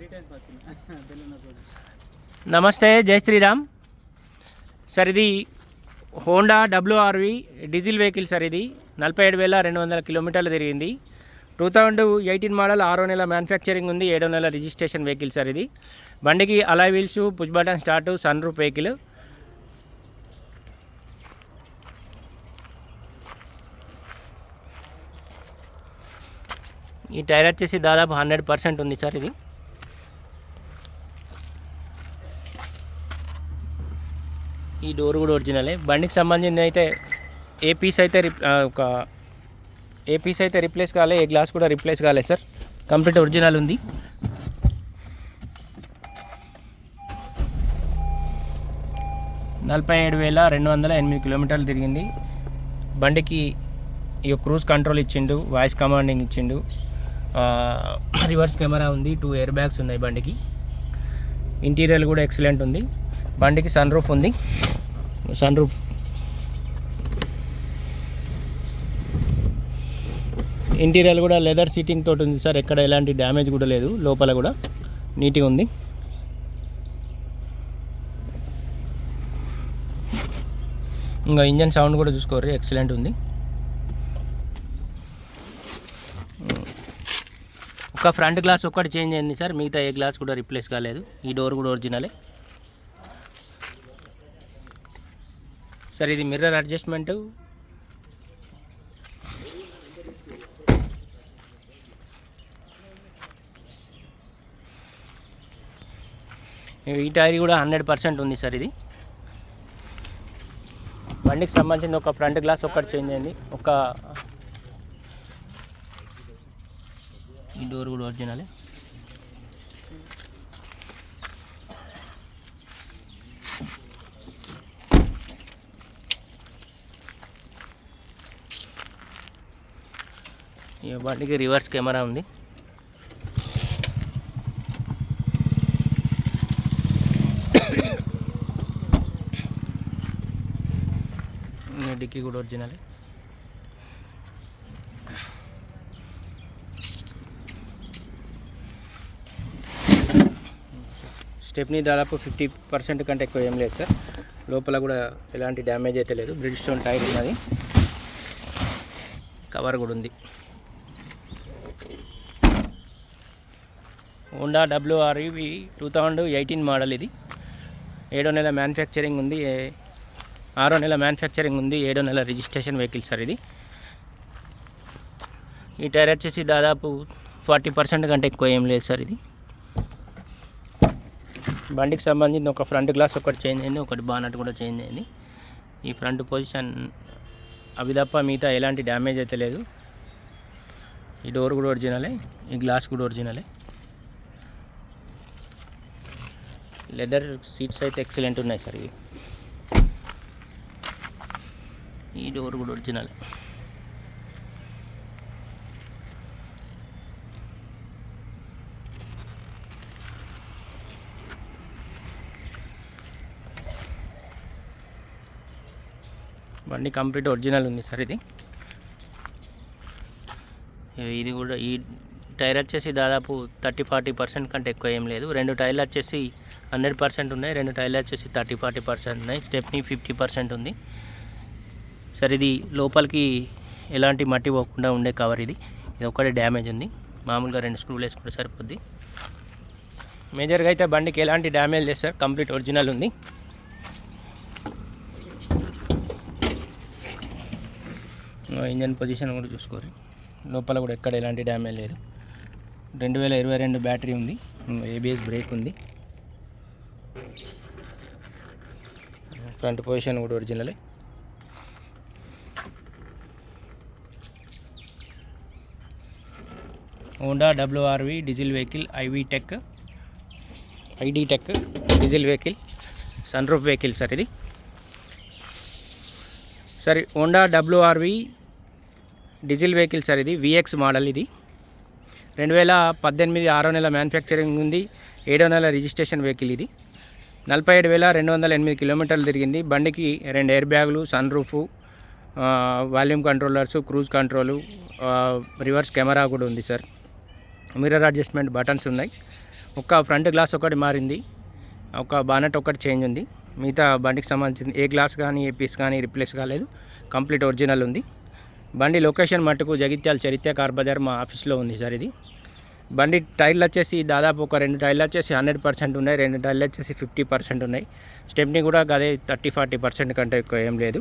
నమస్తే జై శ్రీరామ్. సార్ ఇది Honda WRV diesel vehicle sir ఇది. నలభై ఏడు వేల రెండు వందల కిలోమీటర్లు తిరిగింది. టూ థౌజండ్ ఎయిటీన్ మోడల్ ఆరో నెల మ్యానుఫ్యాక్చరింగ్ ఉంది ఏడో నెల రిజిస్ట్రేషన్ వెహికల్ సార్ ఇది. బండికి alloy wheels push button start sunroof vehicle ఈ టైర్ వచ్చేసి దాదాపు హండ్రెడ్ పర్సెంట్ ఉంది సార్ ఇది. ఈ డోర్ కూడా ఒరిజినలే. బండికి సంబంధించి అయితే ఏ పీస్ అయితే రిప్- ఒక ఏ పీస్ అయితే రిప్లేస్ కాలే ఏ గ్లాస్ కూడా రిప్లేస్ కాలే సార్. కంప్లీట్ ఒరిజినల్ ఉంది. నలభై ఏడు వేల రెండు వందల ఎనిమిది కిలోమీటర్లు తిరిగింది. బండికి ఈ క్రూజ్ కంట్రోల్ ఇచ్చిండు వాయిస్ కమాండింగ్ ఇచ్చిండు. రివర్స్ కెమెరా ఉంది టూ ఎయిర్ బ్యాగ్స్ ఉన్నాయి బండికి. ఇంటీరియర్ కూడా ఎక్సలెంట్ ఉంది. బండికి సన్ రూఫ్ ఉంది. సన్ రూఫ్ ఇంటీరియర్ కూడా లెదర్ సీటింగ్ తోటి ఉంది సార్. ఎక్కడ ఎలాంటి డ్యామేజ్ కూడా లేదు. లోపల కూడా నీట్గా ఉంది. ఇంకా ఇంజన్ సౌండ్ కూడా చూసుకోర్రి. ఎక్సలెంట్ ఉంది. ఒక ఫ్రంట్ గ్లాస్ ఒక్కటి చేంజ్ అయింది సార్. మిగతా ఏ గ్లాస్ కూడా రిప్లేస్ కాలేదు. ఈ డోర్ కూడా ఒరిజినలే సార్ ఇది మిర్రర్ అడ్జస్ట్మెంట్ ఈ టైర్ కూడా హండ్రెడ్ పర్సెంట్ ఉంది సార్ ఇది. బండికి సంబంధించిన ఒక ఫ్రంట్ గ్లాస్ ఒకటి చేంజ్ అయింది. ఒక ఈ డోర్ కూడా ఒరిజినలే ఈ బండికి రివర్స్ కెమెరా ఉంది. డిక్కీ కూడా ఒరిజినలే స్టెప్ని దాదాపు ఫిఫ్టీ పర్సెంట్ కంటే ఎక్కువ ఏం లేదు సార్. లోపల కూడా ఎలాంటి డ్యామేజ్ అయితే లేదు. బ్రిడ్జ్ స్టోన్ టైర్ ఉన్నది. కవర్ కూడా ఉంది. Honda WRV two thousand eighteen model ఇది. ఏడో నెల మ్యానుఫ్యాక్చరింగ్ ఉంది. ఆరో నెల మ్యానుఫ్యాక్చరింగ్ ఉంది. ఏడో నెల రిజిస్ట్రేషన్ వెహికల్ సార్ ఇది. ఈ టైర్ వచ్చేసి దాదాపు ఫార్టీ పర్సెంట్ కంటే ఎక్కువ ఏం లేదు సార్ ఇది. బండికి సంబంధించిన ఒక ఫ్రంట్ గ్లాస్ ఒకటి చేంజ్ అయింది. ఒకటి బానట్ కూడా చేంజ్ అయింది. ఈ ఫ్రంట్ పొజిషన్ అవి తప్ప మిగతా ఎలాంటి డ్యామేజ్ అయితే లేదు. ఈ డోర్ కూడా ఒరిజినలే ఈ గ్లాస్ కూడా ఒరిజినలే లెదర్ సీట్స్ అయితే ఎక్సలెంట్ ఉన్నాయి సార్ ఇవి. ఈ డోర్ కూడా ఒరిజినల్ బండి కంప్లీట్ ఒరిజినల్ ఉంది సార్ ఇది. ఇది కూడా ఈ టైర్ వచ్చేసి దాదాపు థర్టీ ఫార్టీ పర్సెంట్ కంటే ఎక్కువ ఏం లేదు. రెండు టైర్లు వచ్చేసి హండ్రెడ్ పర్సెంట్ ఉన్నాయి. రెండు టైర్లు వచ్చేసి థర్టీ ఫార్టీ పర్సెంట్ ఉన్నాయి. స్టెప్ని ఫిఫ్టీ పర్సెంట్ ఉంది. సార్ ఇది లోపలికి ఎలాంటి మట్టి పోకుండా ఉండే కవర్ ఇది. ఇది ఒకటి డ్యామేజ్ ఉంది. మామూలుగా రెండు స్క్రూలు వేసుకుంటే సరిపోద్ది. మేజర్గా అయితే బండికి ఎలాంటి డ్యామేజ్ లేదు సార్. కంప్లీట్ ఒరిజినల్ ఉంది. ఇంజన్ పొజిషన్ కూడా చూసుకోరు. లోపల కూడా ఎక్కడ ఎలాంటి డ్యామేజ్ లేదు. రెండు వేల ఇరవై రెండు బ్యాటరీ ఉంది. ఏబిఎస్ బ్రేక్ ఉంది. ఫ్రంట్ పొజిషన్ కూడా ఒరిజినలే Honda WRV diesel vehicle IV tech ID tech diesel vehicle sun roof vehicle sir ఇది. సరే Honda WRV diesel vehicle sir ఇది. విఎక్స్ మోడల్ ఇది. రెండు వేల పద్దెనిమిది ఆరో నెల మ్యానుఫ్యాక్చరింగ్ ఉంది. ఏడో నెల రిజిస్ట్రేషన్ వెహికల్ ఇది. నలభై ఏడు వేల రెండు వందల ఎనిమిది కిలోమీటర్లు తిరిగింది. బండికి రెండు ఎయిర్ బ్యాగులు sunroof volume controllers cruise control reverse camera కూడా ఉంది సార్. మిర్రర్ అడ్జస్ట్మెంట్ బటన్స్ ఉన్నాయి. ఒక ఫ్రంట్ గ్లాస్ ఒకటి మారింది. ఒక బానెట్ ఒకటి చేంజ్ ఉంది. మిగతా బండికి సంబంధించిన ఏ గ్లాస్ కానీ ఏ పీస్ కానీ రిప్లేస్ కాలేదు. కంప్లీట్ ఒరిజినల్ ఉంది. బండి లొకేషన్ మట్టుకు జగిత్యాల చరిత్ర కార్ బజార్ మా ఆఫీస్లో ఉంది సార్ ఇది. బండి టైర్లు వచ్చేసి దాదాపు ఒక రెండు టైర్లు వచ్చేసి హండ్రెడ్ పర్సెంట్ ఉన్నాయి రెండు టైర్లు వచ్చేసి ఫిఫ్టీ పర్సెంట్ ఉన్నాయి. స్టెప్ని కూడా అదే థర్టీ ఫార్టీ పర్సెంట్ కంటే ఎక్కువ ఏం లేదు.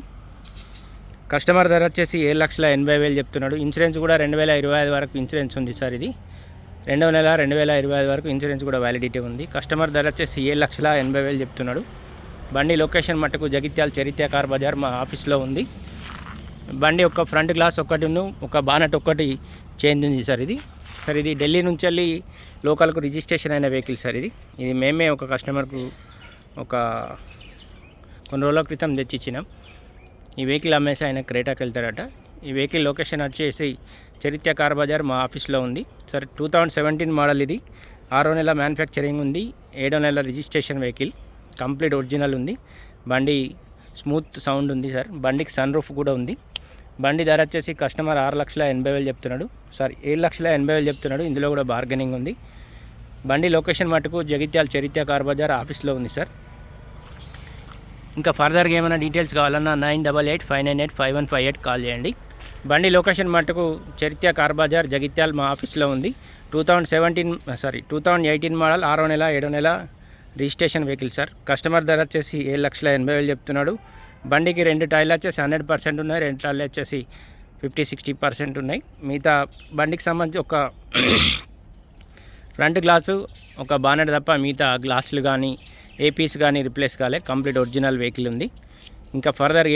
కస్టమర్ ధర వచ్చేసి ఏడు లక్షల ఎనభై వేలు చెప్తున్నాడు. ఇన్సూరెన్స్ కూడా రెండు వేల ఇరవై ఐదు వరకు ఇన్సూరెన్స్ ఉంది సార్ ఇది. రెండవ నెల రెండు వేల ఇరవై ఐదు వరకు ఇన్సూరెన్స్ కూడా వ్యాలిడిటీ ఉంది. కస్టమర్ ధర వచ్చేసి ఏడు లక్షల ఎనభై వేలు చెప్తున్నాడు. బండి లొకేషన్ మట్టుకు జగిత్యాల చరిత్ర కార్ బజార్ మా ఆఫీస్లో ఉంది. బండి ఒక ఫ్రంట్ గ్లాస్ ఒకటిను ఒక బానట్ ఒకటి చేంజ్ ఉంది సార్ ఇది. సార్ ఇది ఢిల్లీ నుంచి వెళ్ళి లోకల్కు రిజిస్ట్రేషన్ అయిన వెహికల్ సార్ ఇది. ఇది మేమే ఒక కస్టమర్కు ఒక కొన్ని రోజుల క్రితం తెచ్చిచ్చినాం. ఈ వెహికల్ అమ్మేసి ఆయన క్రేటాకి వెళ్తాడట. ఈ వెహికల్ లొకేషన్ వచ్చేసి చరిత్ర కార్ బజార్ మా ఆఫీస్లో ఉంది. Sir two thousand seventeen model ఇది. ఆరో నెల మ్యానుఫ్యాక్చరింగ్ ఉంది. ఏడో నెల రిజిస్ట్రేషన్ వెహికల్. కంప్లీట్ ఒరిజినల్ ఉంది. బండి స్మూత్ సౌండ్ ఉంది సార్. బండికి సన్ రూఫ్ కూడా ఉంది. బండి ధర వచ్చేసి కస్టమర్ ఆరు లక్షల ఎనభై వేలు చెప్తున్నాడు. సారీ ఏడు లక్షల ఎనభై వేలు చెప్తున్నాడు. ఇందులో కూడా బార్గెనింగ్ ఉంది. బండి లొకేషన్ మటుకు జగిత్యాల చరిత్ర కార్ బజార్ ఆఫీస్లో ఉంది సార్. ఇంకా ఫర్దర్గా ఏమైనా డీటెయిల్స్ కావాలన్నా nine double eight five nine eight five one five eight call చేయండి. బండి లొకేషన్ మటుకు చరిత్ర కార్ బజార్ జగిత్యాల్ మా ఆఫీస్లో ఉంది. Two thousand seventeen sorry two thousand eighteen model ఆరో నెల ఏడో నెల రిజిస్ట్రేషన్ వెహికల్ సార్. కస్టమర్ ధర వచ్చేసి ఏడు లక్షల ఎనభై వేలు చెప్తున్నాడు. బండికి రెండు టైర్లు వచ్చేసి హండ్రెడ్ పర్సెంట్ ఉన్నాయి రెండు టైర్లు వచ్చేసి ఫిఫ్టీ సిక్స్టీ పర్సెంట్ ఉన్నాయి. మిగతా బండికి సంబంధించి ఒక ఫ్రంట్ గ్లాసు ఒక బానెట్ తప్ప మిగతా గ్లాసులు కానీ ఏ పీస్ కానీ రిప్లేస్ కాలే. కంప్లీట్ ఒరిజినల్ వెహికల్ ఉంది. ఇంకా ఫర్దర్